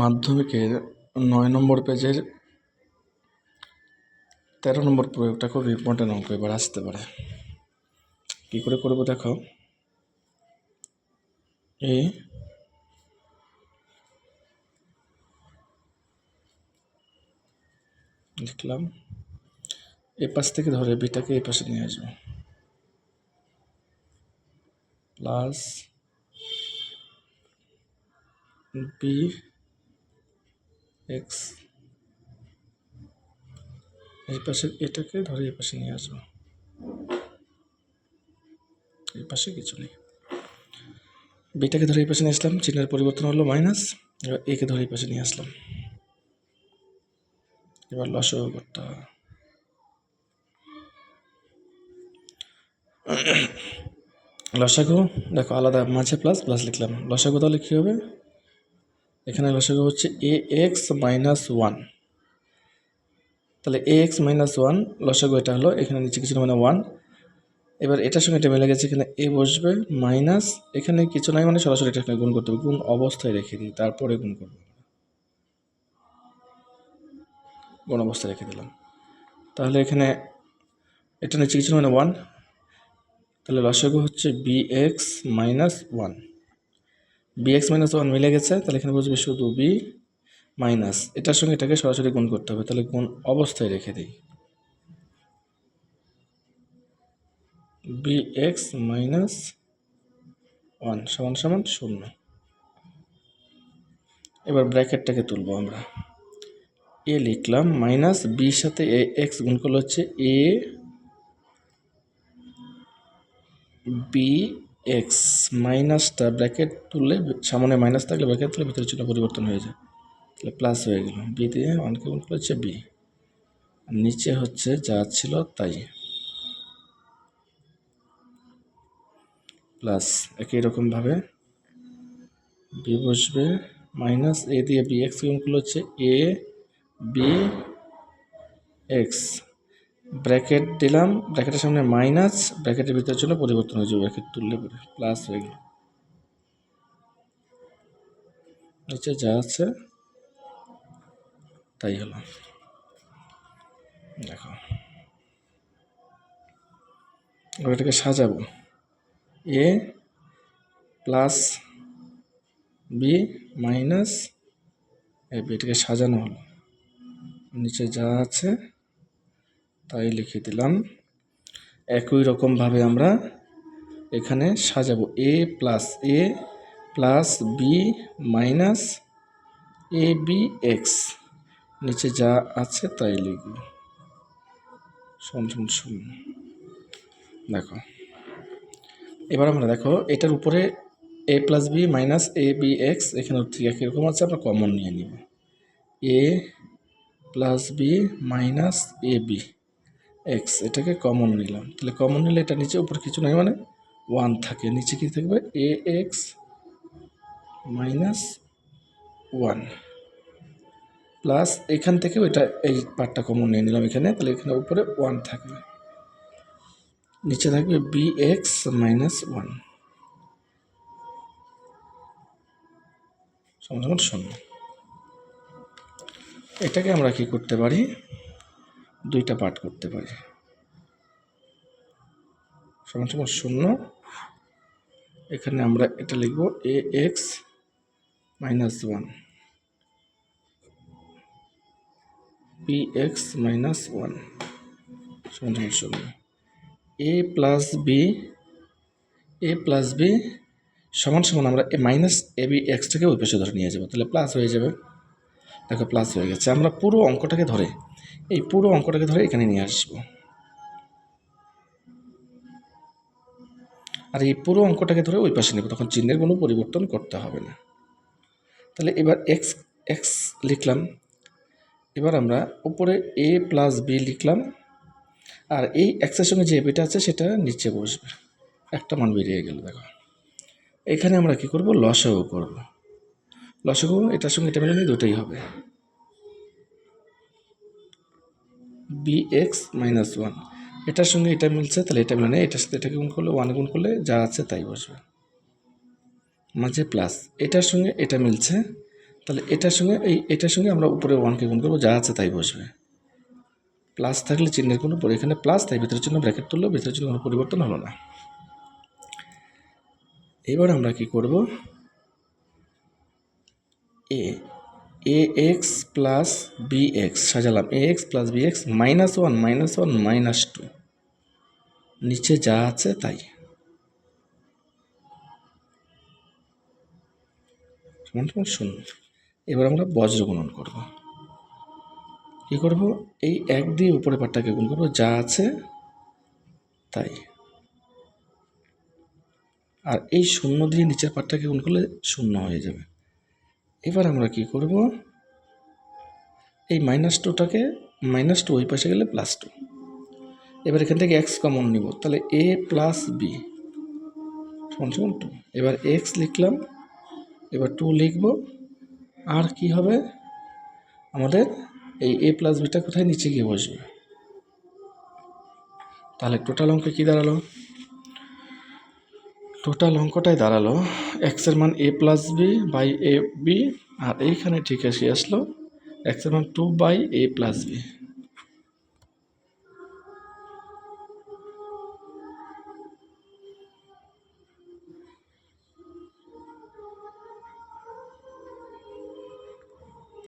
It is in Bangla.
মাধ্যমিকের নয় নম্বর পেজের তেরো নম্বর প্রয়োগটা খুব ইম্পর্টেন্ট অঙ্ক এবার আসতে পারে। কী করে করব দেখো? এ লিখলাম, এ পাশ থেকে ধরে বিটাকে এই পাশে নিয়ে আসব। প্লাস বি এক্স এই পাশে এটাকে ধরে এই পাশে নিয়ে আসব। এই পাশে কিছু নেই। বিটাকে ধরে এই পাশে নিয়ে আসলাম, চিহ্নের পরিবর্তন হলো মাইনাস, এবার একে ধরে এই পাশে নিয়ে আসলাম। এবার লসও করতে লসাগু, দেখো আলাদা মাঝে প্লাস প্লাস লিখলাম। লসাগু তাহলে কী হবে? এখানে লসাগু হচ্ছে এ এক্স মাইনাস ওয়ান তাহলে এ এক্স মাইনাস ওয়ান লসাগু এটা হলো, এখানে নিচে কিছু মানে ওয়ান এবার এটার সঙ্গে এটা মিলে গেছে, এখানে এ বসবে মাইনাস এখানে কিছু নাই মানে সরাসরি এটা গুণ করতে হবে। গুণ অবস্থায় রেখে দিই, তারপরে গুণ করব। গুণ অবস্থায় রেখে দিলাম। তাহলে এখানে এটা নিচে কিছু মানে ওয়ান তাহলে লসাগু হচ্ছে B X minus one B X minus one মিলে গেছে, তাহলে এখানে বসবে শুধু বি মাইনাস এটার সঙ্গে এটাকে সরাসরি গুণ করতে হবে, তাহলে গুণ অবস্থায় রেখে দিই। বি এক্স মাইনাস ওয়ান সমান সমান শূন্য। এবার ব্র্যাকেটটাকে তুলবো আমরা। এ লিখলাম মাইনাস বির সাথে এ এক্স গুণ করলে হচ্ছে এ বি এক্স মাইনাসটা ব্র্যাকেট তুললে, সামনে মাইনাস থাকলে ব্র্যাকেট তুলে ভিতরে চিহ্ন পরিবর্তন হয়ে যায়। তাহলে প্লাস হয়ে গেল। বি দিয়ে ওয়ানকে গুণ করলে হচ্ছে বি নিচে হচ্ছে যা ছিল তাই। প্লাস একই রকমভাবে বি বসবে মাইনাস এ দিয়ে বি এক্স গুণ করলে হচ্ছে এ বি এক্স ব্র্যাকেট দিলাম, ব্র্যাকেটের সামনে মাইনাস, ব্র্যাকেটের ভিতরের জন্য পরিবর্তন হয়ে যাবে, ব্র্যাকেট তুললে পরে প্লাস হয়ে গেল। নিচে যা আছে, তাই হলো। দেখো। এটাকে সাজাবো। A plus B minus A B এটাকে সাজানো হলো। নিচে যা আছে তাই লিখে দিলাম। একই রকমভাবে আমরা এখানে সাজাবো। A plus A plus B minus A B X নিচে যা আছে তাই লিখব। শূন্য শূন্য দেখো। এবার আমরা দেখো, এটার উপরে A plus B minus A B X এখানে ঠিক একই রকম আছে, আমরা কমন নিয়ে নিব। A plus B minus A B X এটাকে কমন নিলাম। তাহলে কমন নিলে এটা নিচে, উপর কিছু নাই মানে ওয়ান থাকে। নিচে কি থাকবে? A X minus one plus এখান থেকে ওইটা এই পার্টটা কমন নিয়ে নিলাম এখানে। তাহলে এখানে উপরে ওয়ান থাকবে। নিচে থাকবে বি এক্স মাইনাস ওয়ান সমান শূন্য। এটাকে আমরা কি করতে পারি? দুইটা পার্ট করতে পারি। সমান সমান শূন্য। এখানে আমরা এটা লিখব A X minus one P X minus one সমান সমান শূন্য। A plus B A plus B সমান সমান আমরা এ মাইনাস এ বি এক্সটাকে ওই ধরে নিয়ে যাব। তাহলে প্লাস হয়ে যাবে। দেখো প্লাস হয়ে গেছে। আমরা পুরো অঙ্কটাকে ধরে এই পুরো অঙ্কটাকে ধরে এখানে নিয়ে আসব। আর এই পুরো অঙ্কটাকে ধরে ওই পাশে নেব, তখন চিহ্নের কোনো পরিবর্তন করতে হবে না। তাহলে এবার এক্স এক্স লিখলাম। এবার আমরা উপরে এ প্লাস বি লিখলাম। আর এই এক্সের সঙ্গে যে বিটা আছে, সেটা নিচে বসবে। একটা মান বেরিয়ে গেল, দেখো। এখানে আমরা কি করব? লসাগু করব। লসাগু, এটার সঙ্গে এটা মিলে দুটোই হবে। বি এক্স মাইনাস ওয়ান এটার সঙ্গে এটা মিলছে, তাহলে এটা মিলে এটার সাথে এটাকে গুণ করলে ওয়ান গুণ করলে যা আছে তাই বসবে। মাঝে প্লাস এটার সঙ্গে এটা মিলছে, তাহলে এটার সঙ্গে এই, এটার সঙ্গে আমরা উপরে ওয়ানকে গুণ করব, যা আছে তাই বসবে। প্লাস থাকলে চিহ্নের কোনো এখানে প্লাস তাই ভিতরের জন্য ব্র্যাকেট তুললেও ভিতরের জন্য কোনো পরিবর্তন হলো না। এবার আমরা কি করব? A A X plus B X সাজালাম। A X plus B X minus one minus one minus two নিচে যা আছে তাই। শূন্য। এবার আমরা বজ্র গুণন করব। কী করব? এই এক দিয়ে উপরে পাটটাকে গুণ করব। যা আছে তাই। আর এই শূন্য দিয়ে নিচের পাটটাকে গুণ করলে শূন্য হয়ে যাবে। এবার আমরা কি করব? এই মাইনাস টুটাকে মাইনাস টু ওই পাশে গেলে প্লাস টু এবার এখান থেকে এক্স কমন নিব, তাহলে এ প্লাস বি সমান টু এবার এক্স লিখলাম, এবার টু লিখব, আর কি হবে? আমাদের এই এ প্লাস বিটা কোথায়? নিচে গিয়ে বসবে। তাহলে টোটাল অঙ্ক কী দাঁড়াল? টোটাল অঙ্কটাই দাঁড়াল। এক্সের মান A plus B by A B আর এইখানে ঠিক আছে আসলো এক্সের মান two by A plus B